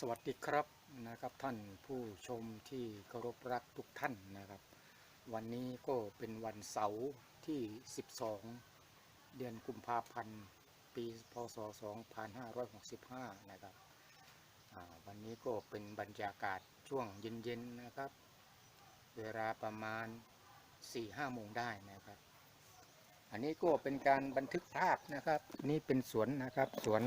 สวัสดีครับนะครับท่านผู้ชมที่เคารพรักทุกท่านนะครับ วันนี้ก็เป็นวันเสาร์ที่ 12 เดือนกุมภาพันธ์ ปีพศ 2565 นะครับอ่าวันนี้ก็เป็นบรรยากาศช่วงเย็นๆนะครับ เวลาประมาณ 4-5 โมงได้นะครับ อันนี้ก็เป็นการบันทึกภาพนะครับ นี่เป็นสวนนะครับสวน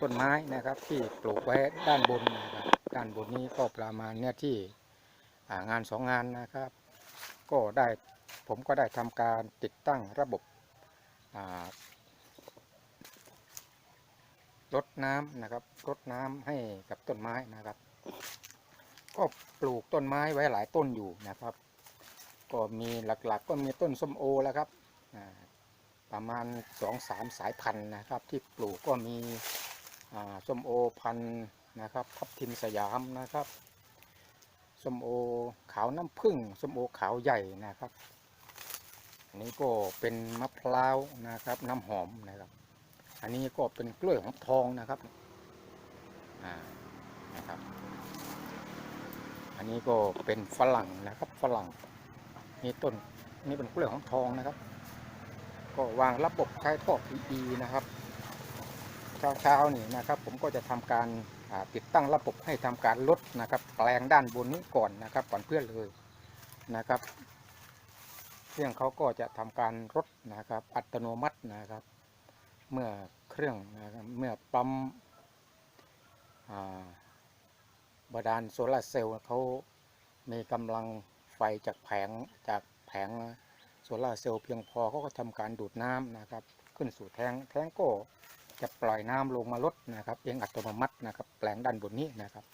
ต้นไม้นะครับ ที่ปลูกไว้ด้านบนนะครับด้านบนนี้ก็ประมาณเนี้ยที่งานสองงานนะครับ ก็ได้ผมก็ได้ทำการติดตั้งระบบรดน้ำนะครับรดน้ำให้กับต้นไม้นะครับ ก็ปลูกต้นไม้ไว้หลายต้นอยู่นะครับ ก็มีหลักๆก็มีต้นส้มโอแล้วครับประมาณสองสามสายพันธุ์นะครับ ที่ปลูกก็มี ส้มโอพันนะครับ ทับทิมสยามนะครับส้มโอขาวน้ำผึ้งส้มโอขาวใหญ่นะครับ อันนี้ก็เป็นมะพร้าวนะครับ น้ำหอมนะครับ อันนี้ก็เป็นกล้วยหอมทองนะครับอ่านะครับ อันนี้ก็เป็นฝรั่งนะครับฝรั่งนี่ต้นนี่เป็นกล้วยหอมทองนะครับ ก็วางระบบใช้ท่อ PE นะครับ เช้าเช้าๆนี่นะครับ ผมก็จะทำการติดตั้งระบบให้ทำการลดนะครับ แปลงด้านบนนี้ก่อนนะครับ ก่อนเพื่อนเลยนะครับเครื่องเขาก็จะทำการลดนะครับ อัตโนมัตินะครับ เมื่อเครื่องนะครับเมื่อปั๊มบาดาลโซลาเซลล์เขามีกำลังไฟจากแผงจากแผงโซลาเซลล์เพียงพอเขาก็ทำการดูดน้ำนะครับ ขึ้นสู่แทงแทงก็ จะปล่อยน้ำลงมาลดนะครับเองอัตโนมัตินะครับแปลงด้านบนนี้นะครับ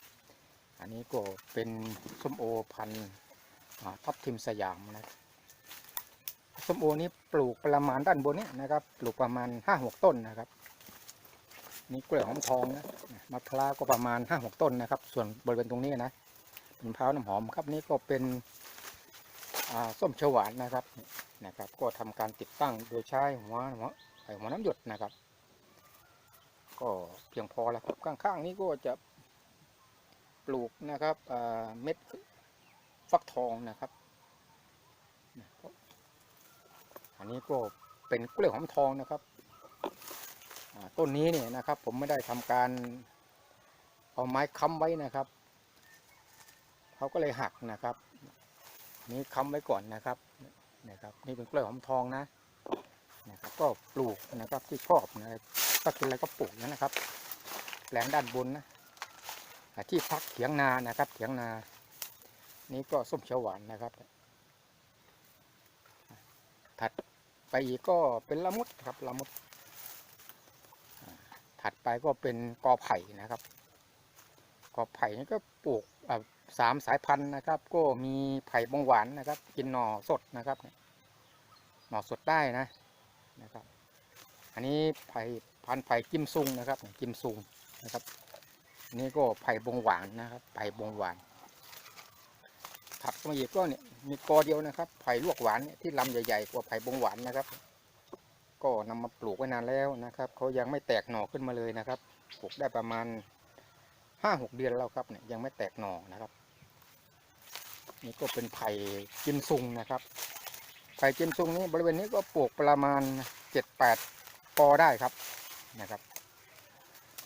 อันนี้ก็เป็นส้มโอพันธุ์ทับทิมสยามนะครับส้มโอนี้ปลูกประมาณด้านบนนี้นะครับปลูกประมาณห้าหกต้นนะครับนี่กล้วยหอมทองนะมะพร้าวก็ประมาณห้าหกต้นนะครับ ส่วนบริเวณตรงนี้นะเป็นมะพร้าวน้ำหอมครับนี่ก็เป็นส้มเฉวานนะครับนะครับ ก็ทำการติดตั้งโดยใช้หัวหัวหัวน้ำหยดนะครับ ก็เพียงพอแล้วครับข้างๆนี้ก็จะปลูกนะครับเม็ดฟักทองนะครับ อันนี้ก็เป็นกล้วยหอมทองนะครับต้นนี้เนี่ยนะครับ ผมไม่ได้ทำการเอาไม้ค้ำไว้นะครับเขาก็เลยหักนะครับ นี่ค้ำไว้ก่อนนะครับนะครับ นี่เป็นกล้วยหอมทองนะนะครับ ก็ปลูกนะครับที่ชอบนะครับ ก็กินอะไรก็ปลูกนะครับแปลงด้านบนนะที่พักเถียงนานะครับเถียงนา นี่ก็ส้มเขียวหวานนะครับ ถัดไปอีกก็เป็นละมุดครับละมุด ถัดไปก็เป็นกอไผ่นะครับ กอไผ่นี่ก็ปลูกสามสายพันธุ์นะครับ ก็มีไผ่บงหวานนะครับ กินหน่อสดนะครับ หน่อสดได้นะนะครับ อันนี้ไผ่ พันไผ่กิมซุงนะครับกิมซุงนะครับนี่ก็ไผ่บงหวานนะครับไผ่บงหวานถัดมาอีกก็เนี่ยมีกอเดียวนะครับ ไผ่ลวกหวานที่ลำใหญ่ๆกว่าไผ่บงหวานนะครับ ก็นำมาปลูกไว้นานแล้วนะครับเขายังไม่แตกหน่อขึ้นมาเลยนะครับปลูกได้ประมาณห้าหกเดือนแล้วครับเนี่ยยังไม่แตกหน่อนะครับ นี่ก็เป็นไผ่กิมซุงนะครับ ไผ่กิมซุงนี้บริเวณนี้ก็ปลูกประมาณเจ็ดแปดกอได้ครับ นะครับ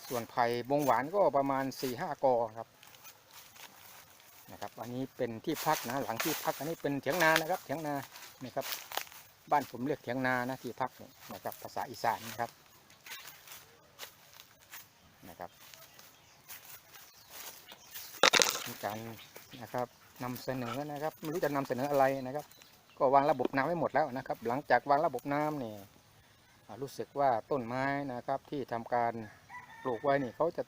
ส่วนไผ่บงหวานก็ประมาณ4ี่ห้ากอครับนะครับ อันนี้เป็นที่พักนะหลังที่พักอันนี้เป็นเถียงนานะครับเถียงนานี่ครับ บ้านผมเรียกเถียงนานะที่พักนะครับภาษาอีสานนะครับนะครับการนะครับนำเสนอนะครับไม่รู้จะนำเสนออะไรนะครับ ก็วางระบบน้ำไว้หมดแล้วนะครับ หลังจากวางระบบน้ำเนี่ย รู้สึกว่าต้นไม้นะครับที่ทำการปลูกไว้นี่เขาจะ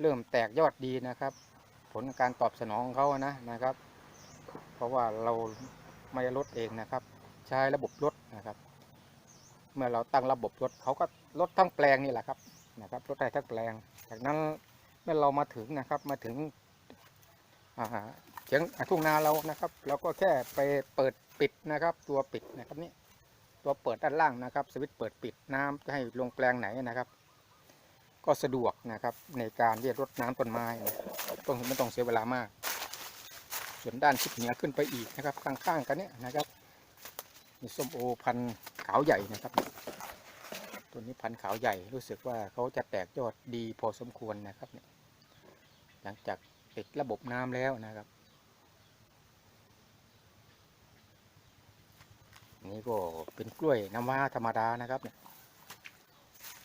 เริ่มแตกยอดดีนะครับ ผลการตอบสนองของเขานะนะครับ เพราะว่าเราไม่ได้ลดเองนะครับ ใช้ระบบลดนะครับ เมื่อเราตั้งระบบลดเขาก็ลดทั้งแปลงนี่แหละครับนะครับลดได้ทั้งแปลง จากนั้นเมื่อเรามาถึงนะครับมาถึงเฉียงทุ่งนาเรานะครับเราก็แค่ไปเปิดปิดนะครับ ตัวปิดนะครับนี่ ตัวเปิดด้านล่างนะครับ สวิตช์เปิดปิดน้ำจะให้ลงแปลงไหนนะครับ ก็สะดวกนะครับในการที่จะรดน้ำต้นไม้นะต้องไม่ต้องเสียเวลามาก ส่วนด้านทิศเหนือขึ้นไปอีกนะครับข้างๆกันเนี่ยนะครับมีส้มโอพันขาวใหญ่นะครับตัวนี้พันขาวใหญ่รู้สึกว่าเขาจะแตกยอดดีพอสมควรนะครับเนี่ยหลังจากติดระบบน้ำแล้วนะครับ นี่ก็เป็นกล้วยน้ำว้าธรรมดานะครับเนี่ย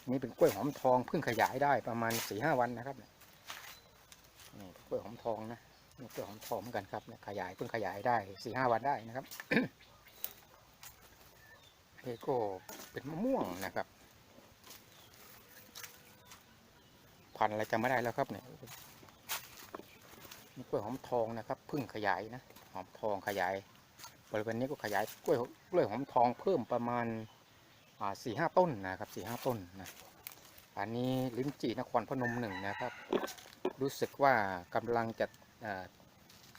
นี่เป็นกล้วยหอมทองเพิ่งขยายได้ประมาณสี่ห้าวันนะครับเนี่ยนี่กล้วยหอมทองนะนี่กล้วยหอมทองเหมือนกันครับเนี่ยขยายเพิ่งขยายได้สี่ห้าวันได้นะครับนี่ก็เป็นมะม่วงนะครับ พันอะไรจำไม่ได้แล้วครับเนี่ยนี่กล้วยหอมทองนะครับเพิ่งขยายนะหอมทองขยาย บริเวณนี้ก็ขยายกล้วยกล้วยหอมทองเพิ่มประมาณสี่ห้าต้นนะครับสี่ห้าต้นนะอันนี้ลิ้นจีนครพนมหนึ่งนะครับ รู้สึกว่ากำลังจะ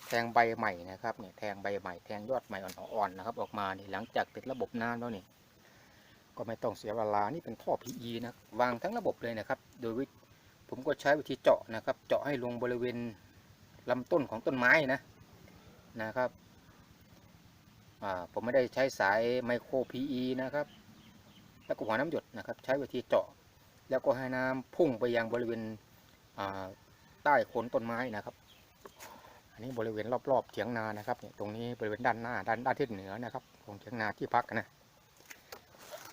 แทงใบใหม่นะครับเนี่ยแทงใบใหม่แทงยอดใหม่อ่อนๆนะครับ ออกมานี่หลังจากติดระบบน้ำแล้วนี่ก็ไม่ต้องเสียเวลานี่เป็นท่อ PE นะวางทั้งระบบเลยนะครับ โดยวิผมก็ใช้วิธีเจาะนะครับ เจาะให้ลงบริเวณลำต้นของต้นไม้นะนะครับ ผมไม่ได้ใช้สายไมโคร PE นะครับ แล้วก็หัวน้ำหยดนะครับ ใช้วิธีเจาะ แล้วก็ให้น้ำพุ่งไปยังบริเวณใต้โคนต้นไม้นะครับ อันนี้บริเวณรอบๆเถียงนานะครับเนี่ยตรงนี้บริเวณด้านหน้าด้านด้านทิศเหนือนะครับของเถียงนาที่พักนะ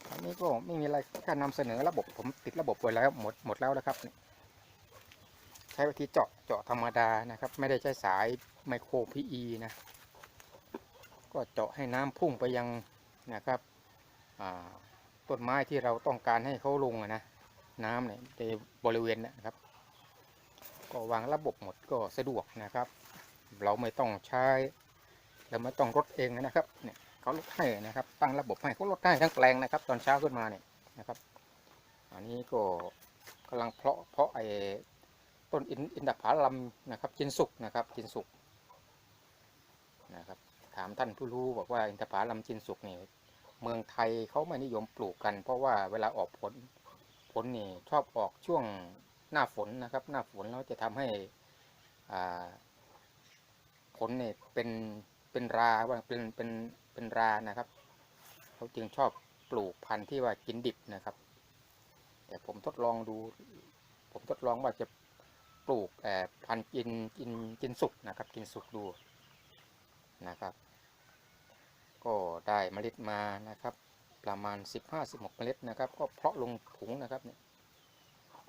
อันนี้ก็ไม่มีอะไรแค่นำเสนอระบบผมติดระบบไว้แล้วหมดหมดแล้วนะครับ ใช้วิธีเจาะเจาะธรรมดานะครับ ไม่ได้ใช้สายไมโคร PE นะ ก็เจาะให้น้ำพุ่งไปยังนะครับต้นไม้ที่เราต้องการให้เขาลงนะน้ำเนี่ยในบริเวณนะครับ ก็วางระบบหมดก็สะดวกนะครับ เราไม่ต้องใช้เราไม่ต้องรดเองนะครับเนี่ยเขาลดให้นะครับ ตั้งระบบให้เขาลดให้ทั้งแปลงนะครับ ตอนเช้าขึ้นมาเนี่ยนะครับ อันนี้ก็กำลังเพาะเพาะไอ้ต้นอินอินทผลัมนะครับจินสุกนะครับจินสุกามท่านผู้รู้บอกว่าอินทผลัมจินสุกนี่เมืองไทยเขาไม่นิยมปลูกกัน เพราะว่าเวลาออกผลผลนี่ชอบออกช่วงหน้าฝนนะครับ หน้าฝนแล้วจะทำให้ผลเนี่ยเป็นเป็นราว่าเป็นเป็นเป็นรานะครับเขาจึงชอบปลูกพันธุ์ที่ว่ากินดิบนะครับแต่ผมทดลองดู ผมทดลองว่าจะปลูกแอบพันธุ์กินกินกินสุกนะครับ กินสุกดูนะครับ ก็ได้เมล็ดมานะครับ ประมาณ 15-16 เมล็ดนะครับ ก็เพาะลงถุงนะครับเนี่ย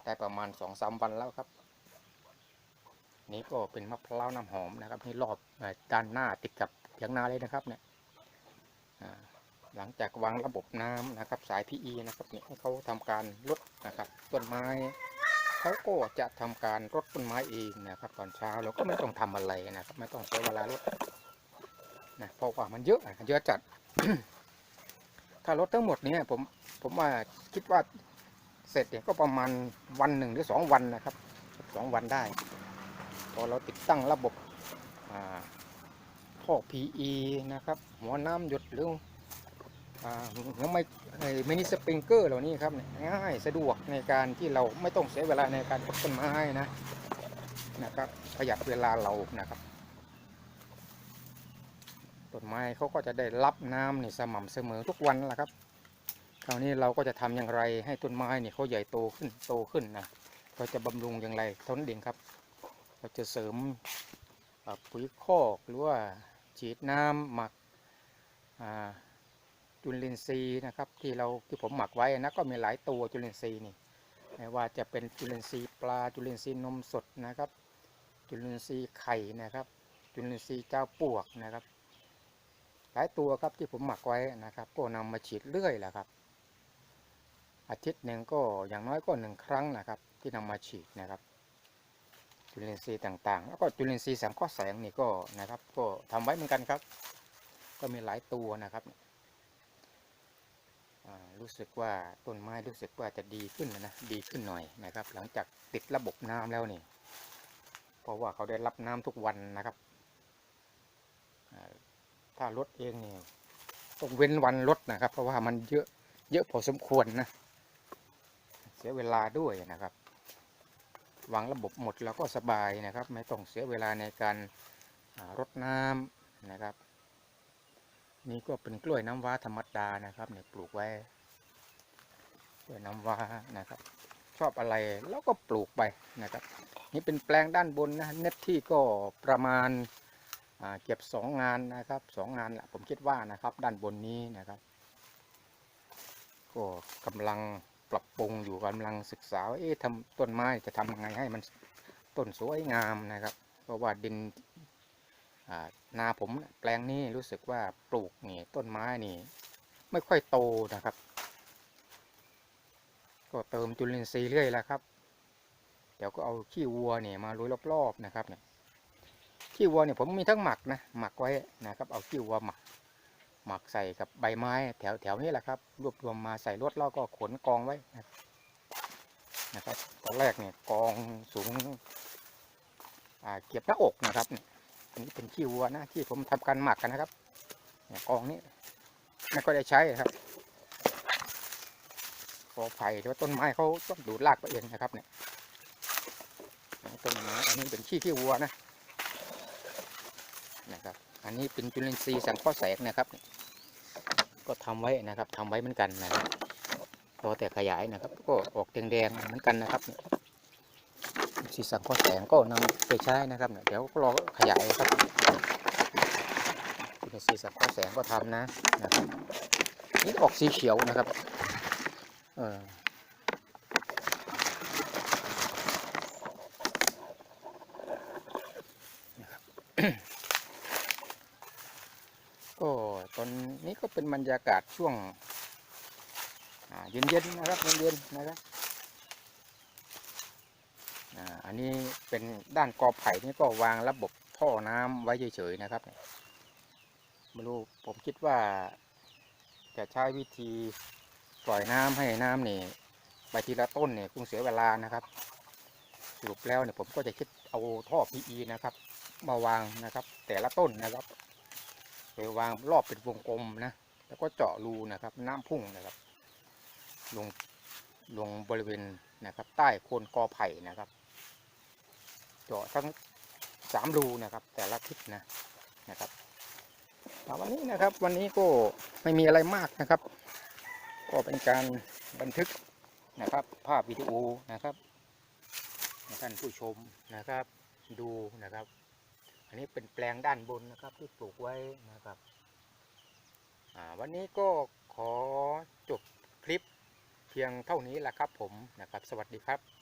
ได้ประมาณ 2-3 วันแล้วครับ นี่ก็เป็นมะพร้าวน้ำหอมนะครับนี่รอบด้านหน้าติดกับเถียงนาเลยนะครับเนี่ยหลังจากวางระบบน้ำนะครับ สาย PE นะครับเนี่ยให้เขาทำการลดนะครับ ต้นไม้เขาก็จะทำการรดต้นไม้เองนะครับ ตอนเช้าเราก็ไม่ต้องทำอะไรนะครับ ไม่ต้องใช้เวลารด นะเพราะว่ามันเยอะอะเยอะจัด ถ้ารถทั้งหมดเนี้ผมผมว่าคิดว่าเสร็จเนี่ยก็ประมาณวันหนึ่งหรือสองวันนะครับสองวันได้ พอเราติดตั้งระบบอ่าท่อ PE นะครับ หัวน้ำหยดหรืออ่าหัวไมมินิสปริงเกอร์เหล่านี้ครับง่ายสะดวกในการที่เราไม่ต้องเสียเวลาในการปลูกต้นไม้นะนะครับประหยัดเวลาเรานะครับ ต้นไม้เขาก็จะได้รับน้ำนี่สม่ำเสมอทุกวันแหละครับ คราวนี้เราก็จะทำอย่างไรให้ต้นไม้นี่เขาใหญ่โตขึ้นโตขึ้นนะเราจะบำรุงอย่างไรเท่านั้นเองครับ เราจะเสริมปุ๋ยคอกหรือว่าฉีดน้ำหมักจุลินทรีย์นะครับ ที่เราที่ผมหมักไว้นะก็มีหลายตัวจุลินทรีย์นี่ไม่ว่าจะเป็นจุลินทรีย์ปลาจุลินทรีย์นมสดนะครับ จุลินทรีย์ไข่นะครับ จุลินทรีย์เจ้าปวกนะครับ หลายตัวครับที่ผมหมักไว้นะครับ ก็นำมาฉีดเรื่อยแหละครับ อาทิตย์หนึ่งก็อย่างน้อยก็หนึ่งครั้งนะครับ ที่นำมาฉีดนะครับจุลินทรีย์ต่างๆ แล้วก็จุลินทรีย์สังเคราะห์แสงนี่ก็นะครับ ก็ทำไว้เหมือนกันครับ ก็มีหลายตัวนะครับรู้สึกว่าต้นไม้รู้สึกว่าจะดีขึ้นนะนะดีขึ้นหน่อยนะครับ หลังจากติดระบบน้ำแล้วนี่ เพราะว่าเขาได้รับน้ำทุกวันนะครับ ถ้ารดเองเนี่ยต้องเว้นวันรดนะครับ เพราะว่ามันเยอะเยอะพอสมควรนะ เสียเวลาด้วยนะครับวางระบบหมดแล้วก็สบายนะครับ ไม่ต้องเสียเวลาในการรดน้ำนะครับ นี่ก็เป็นกล้วยน้ำว้าธรรมดานะครับเนี่ยปลูกไว้กล้วยน้ำว้านะครับ ชอบอะไรแล้วก็ปลูกไปนะครับ นี่เป็นแปลงด้านบนนะเน็ตที่ก็ประมาณ เก็บสองงานนะครับสองงานแหละผมคิดว่านะครับ ด้านบนนี้นะครับ ก็กำลังปรับปรุงอยู่กำลังศึกษาว่าเอ๊ะทำต้นไม้จะทำยังไงให้มันต้นสวยงามนะครับ เพราะว่าดินนาผมแปลงนี้รู้สึกว่าปลูกนี่ต้นไม้นี่ ไม่ค่อยโตนะครับ ก็เติมจุลินทรีย์เรื่อยแล้วครับ เดี๋ยวก็เอาขี้วัวเนี่ยมาโรยรอบๆนะครับเนี่ย ขี้วัวเนี่ยผมมีทั้งหมักนะหมักไว้นะครับ เอาขี้วัวหมัก หมักใส่กับใบไม้ แถวแถวนี้แหละครับ รวบรวมมาใส่รถแล้วก็ขนกองไว้นะครับนะครับตอนแรกเนี่ยกองสูงอ่าเก็บหน้าอกนะครับนี่ยอันนี้เป็นขี้วัวนะที่ผมทำการหมักกันนะครับเนี่ยกองนี้ไม่ก็ได้ใช้ครับกอไผ่หรือว่าต้นไม้เขาต้องดูดรากไปเองนะครับเนี่ยต้นไม้อันนี้เป็นขี้ขี้วัวนะ อันนี้เป็นจุลินทรีย์สังเคราะห์แสงนะครับ ก็ทำไว้นะครับทำไว้เหมือนกันนะครับรอแต่ขยายนะครับ ก็ออกแดงๆเหมือนกันนะครับสีสังเคราะห์แสงก็นำไปใช้นะครับเดี๋ยวก็รอขยายครับจุลินทรีย์สังเคราะห์แสงก็ทำนะนะครับนี่ออกสีเขียวนะครับเออ ก็ตอนนี้ก็เป็นบรรยากาศช่วงเย็นๆนะครับเย็นๆนะครับอันนี้เป็นด้านกอไผ่นี่ก็วางระบบท่อน้ำไว้เฉยๆนะครับไม่รู้ผมคิดว่า จะใช้วิธีปล่อยน้ำให้น้ำนี่ไปทีละต้นเนี่ยคงเสียเวลานะครับ สรุปแล้วเนี่ยผมก็จะคิดเอาท่อ PE นะครับ มาวางนะครับ แต่ละต้นนะครับ ไปวางรอบเป็นวงกลมนะแล้วก็เจาะรูนะครับ น้ำพุ่งนะครับ ลงลงบริเวณนะครับ ใต้โคนกอไผ่นะครับ เจาะทั้งสามรูนะครับ แต่ละทิศนะนะครับอ่วันนี้นะครับวันนี้ก็ไม่มีอะไรมากนะครับ ก็เป็นการบันทึกนะครับ ภาพวิดีโอนะครับท่านผู้ชมนะครับ ดูนะครับ อันนี้เป็นแปลงด้านบนนะครับที่ปลูกไว้นะครับวันนี้ก็ขอจบคลิปเพียงเท่านี้แหละครับผมนะครับ สวัสดีครับ